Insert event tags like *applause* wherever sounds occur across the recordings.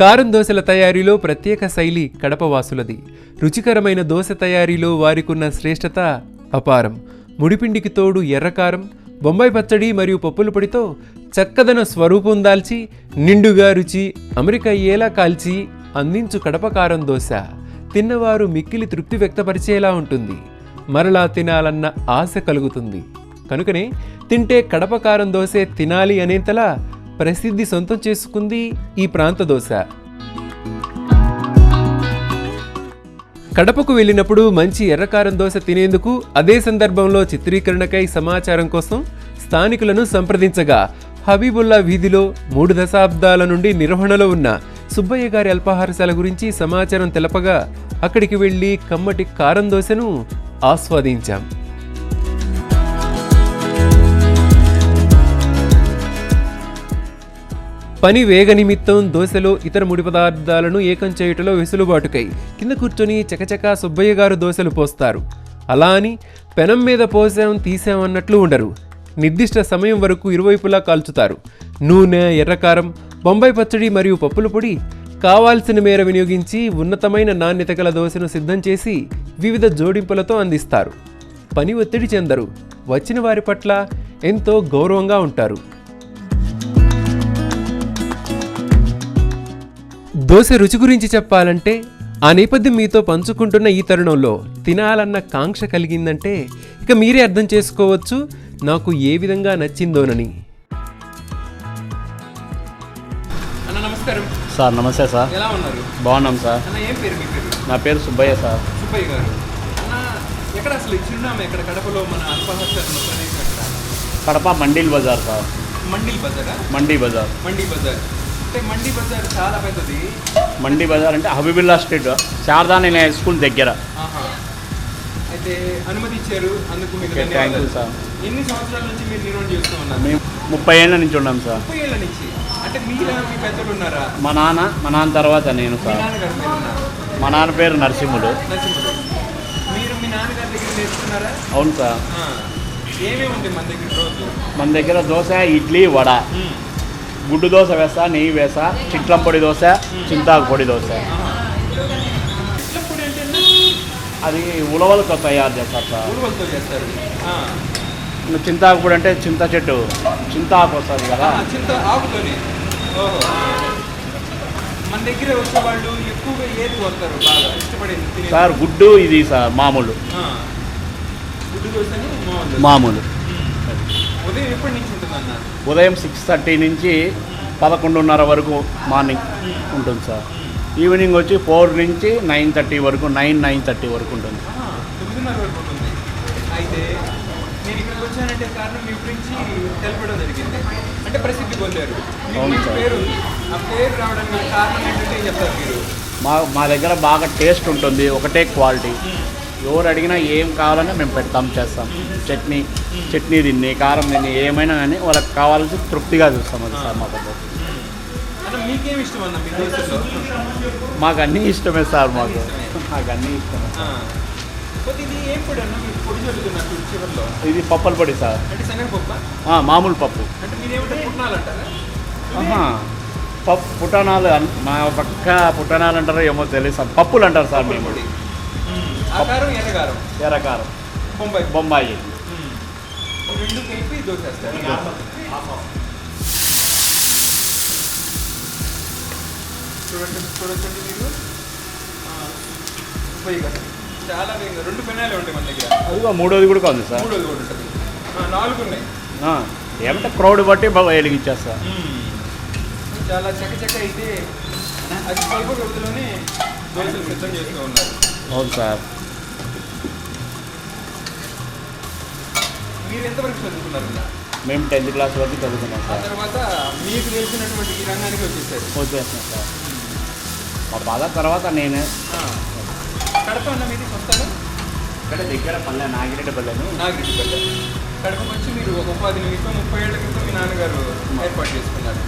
కారం దోశల తయారీలో ప్రత్యేక శైలి కడప వాసులది రుచికరమైన దోశ తయారీలో వారికున్న శ్రేష్టత అపారం. ముడిపిండికి తోడు ఎర్రకారం బొంబాయి పచ్చడి మరియు పప్పుల పొడితో చక్కదన స్వరూపం దాల్చి నిండుగా రుచి అమెరికా ఏలా కాల్చి అందించు కడప కారం దోశ. తిన్నవారు మిక్కిలి తృప్తి వ్యక్తపరిచేలా ఉంటుంది. మరలా తినాలన్న ఆశ కలుగుతుంది. కనుకనే తింటే కడప కారం దోశ తినాలి అనేంతలా ప్రసిద్ధి సొంతం చేసుకుంది ఈ ప్రాంత దోశ. కడపకు వెళ్ళినప్పుడు మంచి ఎర్రకారం దోశ తినేందుకు అదే సందర్భంలో చిత్రీకరణకై సమాచారం కోసం స్థానికులను సంప్రదించగా హబీబుల్లా వీధిలో మూడు దశాబ్దాల నుండి నిర్వహణలో ఉన్న సుబ్బయ్య గారి అల్పాహారశాల గురించి సమాచారం తెలపగా అక్కడికి వెళ్ళి కమ్మటి కారం దోశను ఆస్వాదించాం. పని వేగ నిమిత్తం దోశలో ఇతర ముడి పదార్థాలను ఏకం చేయుటలో వెసులుబాటుకై. కింద కూర్చొని చకచకా సుబ్బయ్య గారు దోశలు పోస్తారు. అలా అని పెనం మీద పోసాం తీసామన్నట్లు ఉండరు. నిర్దిష్ట సమయం వరకు ఇరువైపులా కాల్చుతారు. నూనె ఎర్రకారం బొంబాయి పచ్చడి మరియు పప్పుల పొడి కావాల్సిన మేర వినియోగించి ఉన్నతమైన నాణ్యత గల దోశను సిద్ధం చేసి వివిధ జోడింపులతో అందిస్తారు. పని ఒత్తిడి చెందరు. వచ్చిన వారి పట్ల ఎంతో గౌరవంగా ఉంటారు. దోశ రుచి గురించి చెప్పాలంటే ఆ నేపథ్యం మీతో పంచుకుంటున్న ఈ తరుణంలో తినాలన్న కాంక్ష కలిగిందంటే ఇక మీరే అర్థం చేసుకోవచ్చు నాకు ఏ విధంగా నచ్చిందోనని. అన్న నమస్కారం. సార్ నమస్తే సార్. ఎలా ఉన్నారు? బాగున్నాం సార్. అన్న ఏం పేరు మీ పేరు? నా పేరు సుబ్బయ్య సార్. సుబ్బయ్య గారు. అన్న ఎక్కడ అసలు చిరునామా ఎక్కడ? కడపలో మన ప్రదేశం ఎక్కడ? కడప మండీల్ బజార్ సార్. మండీ బజారా? మండీ బజార్. మండీ బజార్. అంటే మండీ బజార్ చాలా పెద్దది. మండీ బజార్ అంటే హబీబుల్లా స్ట్రీట్ శారదాని స్కూల్ దగ్గర. ఆహా. అయితే అనుమతి ఇచ్చారు అందుకు మీకు ఓకే, థ్యాంక్ యూ ధన్యవాదాలు సార్. ఎన్ని సంవత్సరాల నుంచి మీరు నిర్వహణ చేస్తూ ఉన్నారు? మేము ముప్పై ఏళ్ళ నుంచి ఉన్నాం సార్. ముప్పై ఏళ్ళ నుంచి. అంటే మీరా మీ పెద్దలు ఉన్నారా? మా నాన్న మా నాన్న తర్వాత నేను సార్. మా నాన్న పేరు నరసింహుడు. నరసింహుడు. మీరు మీ నాన్నగారి దగ్గర నేర్చుకున్నారా? అవును సార్. ఆ. ఏమేమి ఉంది మన దగ్గర రోజు? మన దగ్గర దోశ ఇడ్లీ వడ. గుడ్డు దోశ వేస్తా నెయ్యి వేసా చిట్లం పొడి దోశ చింతాకు పొడి దోశ. అది ఉలవలతో తయారు చేస్తారు సార్. ఉలువలతో చేస్తారు. చింతాకు పొడి అంటే చింత చెట్టు చింతాకు వస్తుంది కదా. చింత ఆకుతోనే. మన దగ్గర వచ్చే వాళ్ళు ఎక్కువగా ఏది కొడతారు బాగా ఇష్టపడేది సార్ గుడ్డు ఇది సార్ మామూలు. గుడ్డు మామూలు. ఉదయం ఎప్పటి నుంచి ఉంటుంది అన్న ఉదయం సిక్స్ థర్టీ నుంచి పదకొండున్నర వరకు మార్నింగ్ ఉంటుంది సార్. ఈవినింగ్ వచ్చి ఫోర్ నుంచి నైన్ థర్టీ వరకు నైన్ నైన్ థర్టీ వరకు ఉంటుంది. ఆహా, తొమ్మిదిన్నర వరకు ఉంటుంది. అయితే నేను ఇక్కడికి వచ్చానంటే కారణం మీ గురించి తెలపడం జరిగింది. అంటే ప్రసిద్ధి పొందారు. మీకు అవును మంచి సార్. పేరు ఉంది. ఆ పేరు రావడానికి కారణం ఏంటంటే ఏం చెప్తారు మీరు? మా మా దగ్గర బాగా టేస్ట్ ఉంటుంది ఒకటే క్వాలిటీ ఎవరు అడిగినా ఏం కావాలన్నా మేము పెడతాం చేస్తాం. చట్నీ చట్నీ తిని కారం తిని ఏమైనా కానీ వాళ్ళకి కావాల్సి తృప్తిగా చూస్తాం అది సార్ మా పద్ధతి మీకేం అన్న ఇష్టమే సార్ మాకు. మాకు అన్నీ ఇష్టమే. ఇది పప్పల పొడి సార్. మామూలు పప్పు. పప్పు పుటానాలు అన్- మా పక్క పుటానాలు అంటారో ఏమో తెలియదు సార్. పప్పులు అంటారు సార్ మేము. ఆకారం ఎర్రగారం? ఎర్రకారం బొంబాయి. బొంబాయి. రెండు కలిపి దోసేస్తారు చూడండి చూడొచ్చండి మీరు. కదా చాలా వేగంగా రెండు పెనాలే ఉంటాయి మన దగ్గర. అదిగో మూడోది కూడా ఉంది సార్. మూడోది కూడా ఉంటుంది. నాలుగు ఉన్నాయి. ఏమంటే క్రౌడ్ బట్టి బాగా వెలిగించేస్తా చాలా చకచక అయితే అది స్వల్ప వ్యవధిలోనే దోశలు సిద్ధం చేస్తూ ఉన్నారు. అవును సార్. మీరు ఎంతవరకు చదువుకున్నారన్న మేము టెన్త్ క్లాస్ వరకు చదువుకున్నాం ఆ సార్. తర్వాత మీకు తెలిసినటువంటి ఈ రంగానికి వచ్చేసారు. వచ్చేస్తున్నాం సార్. మా బాధ తర్వాత నేనే. ఆ. కడప అన్న మీది వస్తాను ఇక్కడ దగ్గర పల్లె నాగిరెడ్డి పల్లెను నాగిరెడ్డిపేట కడపకు వచ్చి మీరు ఒక ఉపాధి నిమిత్తం ముప్పై ఏళ్ళ క్రితం మీ నాన్నగారు ఏర్పాటు చేసుకున్నారు.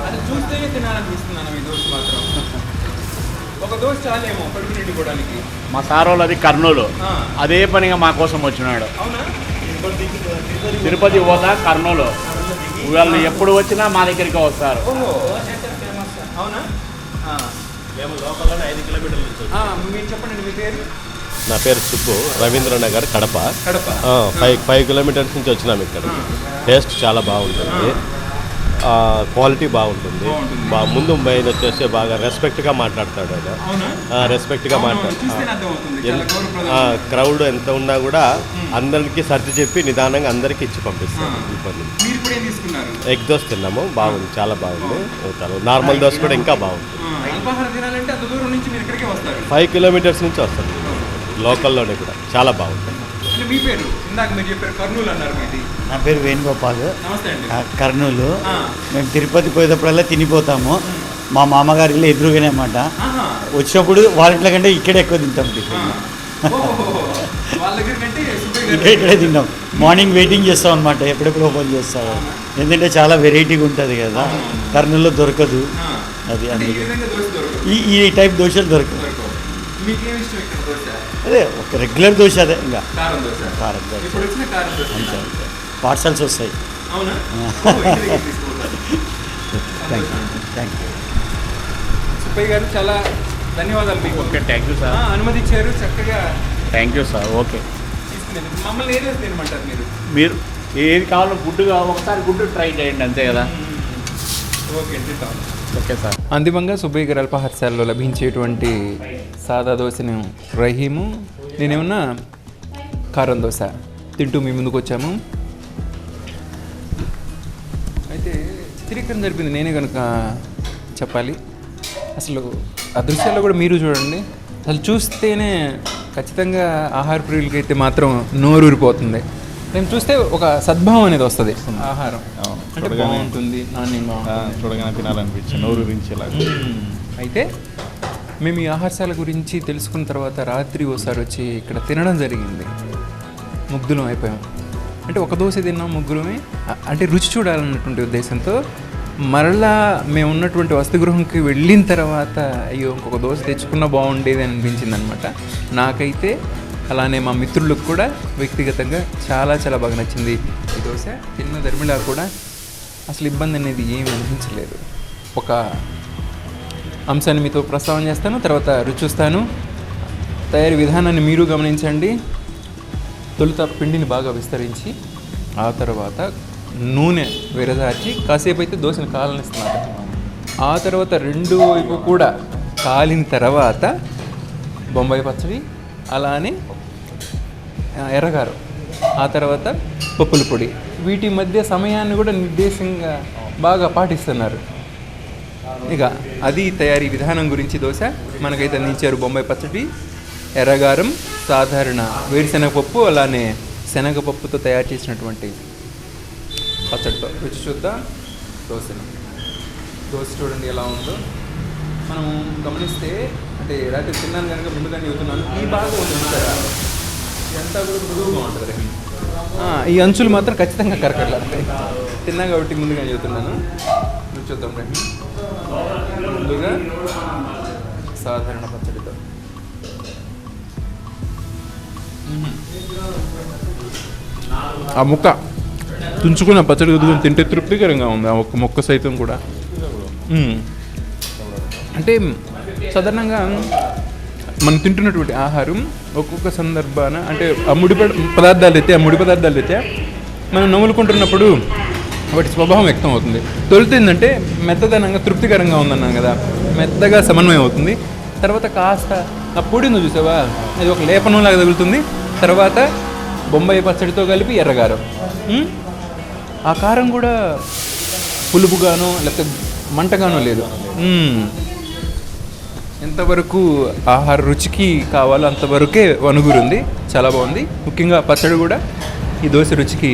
అది చూస్తేనే తినాలనిపిస్తున్నాను మీ దోశ మాత్రం. *laughs* ఒక దోశ చాలేమో కడుపు నిండుకోవడానికి మా సార్ వాళ్ళది కర్నూలు. ఆ, అదే పనిగా మా కోసం వచ్చినాడు. అవునా? తిరుపతి పోతా కర్నూలు. వాళ్ళు ఎప్పుడు వచ్చినా మా దగ్గరికి వస్తారు. ఓహో. అవునా? మేము లోకల్లోనే ఐదు కిలోమీటర్ల నుంచి వచ్చాం. మీరు చెప్పండి మీ పేరు? నా పేరు Subbu Ravindra Nagar Kadapa. Kadapa. Five five kilometres నుంచి వచ్చినాము ఇక్కడికి. టేస్ట్ చాలా బాగుంటుంది. క్వాలిటీ బాగుంటుంది. బాగుంటుంది. ముందు మెయిన్ వచ్చేసి బాగా రెస్పెక్ట్గా మాట్లాడతాడు ఆయన. రెస్పెక్ట్గా మాట్లాడు చూస్తేనే అర్థమవుతుంది. చాలా గౌరవప్రదం. ఆ, క్రౌడ్ ఎంత ఉన్నా కూడా అందరికీ సర్ది చెప్పి నిదానంగా అందరికీ ఇచ్చి పంపిస్తాడు. ఇబ్బంది ఎగ్ దోశ తిన్నాము. బాగుంది. చాలా బాగుంది. నార్మల్ దోశ కూడా ఇంకా బాగుంది. ఫైవ్ కిలోమీటర్స్ నుంచి వస్తుంది లోకల్లోనే కూడా. చాలా బాగుంది. అంటే మీ పేరు? ఇందాక మీరు చెప్పారు కర్నూలు అన్నారు మీది. నా పేరు వేణుగోపాల్. నమస్తే అండి. కర్నూలు. మేము తిరుపతి పోయేటప్పుడల్లా తినిపోతాము. మా మామగారి ఇల్లు ఎదురుగానే అన్నమాట. వచ్చినప్పుడు వాళ్ళ ఇంట్లో కంటే ఇక్కడే ఎక్కువ తింటాం ఇక్కడే ఇక్కడే తింటాం. మార్నింగ్ వెయిటింగ్ చేస్తాం అనమాట ఎప్పుడెప్పుడు ఓపెన్ చేస్తారు ఎందుకంటే చాలా వెరైటీగా ఉంటుంది కదా. కర్నూలులో దొరకదు. అది అందుకే. దొరకదు ఈ ఈ టైప్ దోశలు దొరకవు. అదే ఒక రెగ్యులర్ దోశ అదే ఇంకా. కారం దోశ. కారం దోశ. ఇప్పుడు వచ్చిన కారం దోశ. అంతే అంతే. పార్సల్స్ వస్తాయి. అవునా. Thank you. Thank you Subbaiah గారు చాలా ధన్యవాదాలు మీకు. ఓకే థ్యాంక్ యూ సార్ అనుమతించారు చక్కగా థ్యాంక్ యూ సార్ ఓకే మమ్మల్ని ఏదో తినమంటారు మీరు? మీరు ఏది కావాలో గుడ్డు కావాలో ఒకసారి గుడ్డు ట్రై చేయండి అంతే కదా? ఓకే తింటాం. Okay sir. అంతిమంగా సుబ్బయ్య గారి అల్పాహారశాలలో లభించేటువంటి సాదా దోశను రహీము నేనేమన్నా కారం దోశ తింటూ మీ ముందుకు వచ్చాము. అయితే చిత్రీకరణ జరిపింది నేనే కనుక చెప్పాలి. అసలు ఆ దృశ్యాల్లో కూడా మీరు చూడండి. అసలు చూస్తేనే ఖచ్చితంగా ఆహార ప్రియులకి అయితే మాత్రం నోరూరిపోతుంది. మేము చూస్తే ఒక సద్భావం అనేది వస్తుంది. ఆహారం. ఆ, ఉంటుంది చూడగానే తినాలనిపించింది నోరు రించేలాగా. అయితే మేము ఈ ఆహారశాల గురించి తెలుసుకున్న తర్వాత రాత్రి ఓసారి వచ్చి ఇక్కడ తినడం జరిగింది. ముగ్ధులం అయిపోయాం. అంటే ఒక దోశ తిన్నాం ముగ్గురమే అ- అంటే రుచి చూడాలన్నటువంటి ఉద్దేశంతో మరలా మేము ఉన్నటువంటి వసతిగృహంకి వెళ్ళిన తర్వాత అయ్యో ఇంకొక దోశ తెచ్చుకున్నా బాగుండేది అని అనిపించింది అనమాట నాకైతే అలానే మా మిత్రులకు కూడా వ్యక్తిగతంగా చాలా చాలా బాగా నచ్చింది ఈ దోశ. తిన్న ధర్మిళ కూడా అసలు ఇబ్బంది అనేది ఏమి అనిపించలేదు. ఒక అంశాన్ని మీతో ప్రస్తావన చేస్తాను తర్వాత రుచిస్తాను తయారీ విధానాన్ని మీరు గమనించండి. తొలుత పిండిని బాగా విస్తరించి ఆ తర్వాత నూనె విరదార్చి కాసేపు అయితే దోశను కాలనిస్తున్నారు ఆ తర్వాత రెండు వైపు కూడా కాలిన తర్వాత బొంబాయి పచ్చడి అలానే ఎర్రగారు ఆ తర్వాత పప్పుల పొడి. వీటి మధ్య సమయాన్ని కూడా నిర్దేశంగా బాగా పాటిస్తున్నారు. ఇక అది తయారీ విధానం గురించి దోశ. మనకైతే అందించారు బొంబాయి పచ్చడి ఎర్రగారం సాధారణ వేరుశనగపప్పు అలానే శనగపప్పుతో తయారు చేసినటువంటి పచ్చడితో. రుచి చూద్దాం. దోశను. దోశ చూడండి ఎలా ఉందో. మనం గమనిస్తే అంటే రాత్రి తిన్నాను కనుక ముందుగానే చెబుతున్నాను ఈ బాగా ఉంటుంది ఈ అంచులు మాత్రం ఖచ్చితంగా కరకట్లాడతాయి తిన్నా కాబట్టి ముందుగా చెబుతున్నాను. చూద్దాం రహీం ముందుగా సాధారణ పచ్చడితో. ఆ ముక్క. తుంచుకున్న పచ్చడి కదుకొని తింటే తృప్తికరంగా ఉంది. ఆ ఒక్క మొక్క సైతం కూడా. అంటే సాధారణంగా మనం తింటున్నటువంటి ఆహారం ఒక్కొక్క సందర్భాన అంటే ఆ ముడి పదార్థాలు అయితే ఆ ముడి పదార్థాలు అయితే మనం నవ్వులుకుంటున్నప్పుడు వాటి స్వభావం వ్యక్తం అవుతుంది. తొలుత ఏంటంటే మెత్తదనంగా తృప్తికరంగా ఉందన్నాను కదా మెత్తగా సమన్వయం అవుతుంది. తర్వాత కాస్త ఆ పొడి చూసావా? అది ఒక లేపనంలాగా తగులుతుంది. తర్వాత బొంబాయి పచ్చడితో కలిపి ఎర్రగారం. ఆ కారం కూడా పులుపుగానో లేకపోతే మంటగానో లేదు. ఎంతవరకు ఆహార రుచికి కావాలో అంతవరకే వనుగురుంది చాలా బాగుంది. ముఖ్యంగా పచ్చడి కూడా ఈ దోశ రుచికి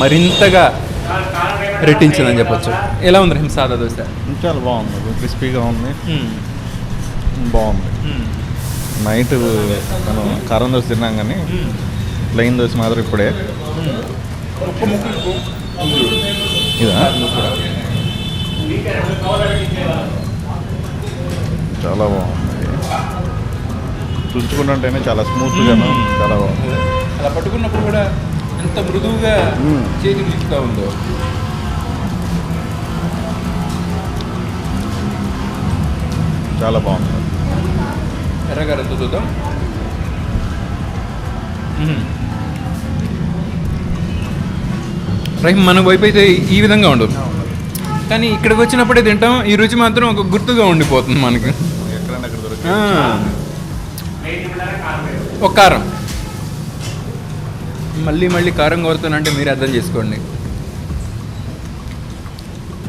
మరింతగా రెట్టించిందని చెప్పొచ్చు. ఎలా ఉంది రహిం సాదా దోశ? చాలా బాగుంది. క్రిస్పీగా ఉంది. బాగుంది. నైట్ మనం కారం దోశ తిన్నాం కానీ ప్లెయిన్ దోశ మాత్రం ఇప్పుడే. ఇదా? చాలా బాగుంది. తుంచుకుంటుంటేనే చాలా స్మూత్గాను చాలా బాగుంది. అలా పట్టుకున్నప్పుడు కూడా ఎంత మృదువుగా చేతికి నిలుపుతా ఉందో. చాలా బాగుంది. ఎర్రగారంతో చూద్దాం. మ్మ్. రహీం మన వైపు అయితే ఈ విధంగా ఉండదు కానీ ఇక్కడికి వచ్చినప్పుడే తింటాం. ఈ రుచి మాత్రం ఒక గుర్తుగా ఉండిపోతుంది మనకి. ఒక కారం. మళ్ళీ మళ్ళీ కారం కోరుతానంటే మీరు అర్థం చేసుకోండి.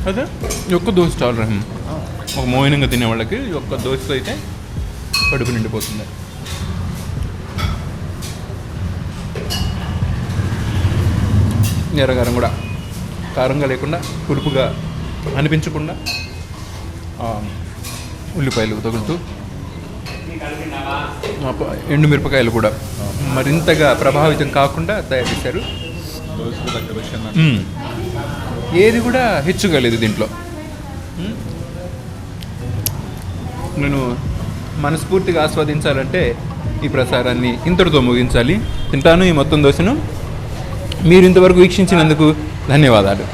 అదే? ఒక్క దోశ చాలు రహం. ఒక మోయినంగా తినే వాళ్ళకి ఒక్క దోశతో అయితే కడుపు నిండిపోతుంది. ఎర్రగారం కూడా. కారంగా లేకుండా పులుపుగా అనిపించకుండా ఉల్లిపాయలు తగులుతూ ఎండు మిరపకాయలు ఎండుమిరపకాయలు కూడా మరింతగా ప్రభావితం కాకుండా తయారు చేశారు ఏది కూడా హెచ్చుగా లేదు దీంట్లో. నేను మనస్ఫూర్తిగా ఆస్వాదించాలంటే ఈ ప్రసారాన్ని ఇంతటితో ముగించాలి. తింటాను ఈ మొత్తం దోశను. మీరు ఇంతవరకు వీక్షించినందుకు ధన్యవాదాలు.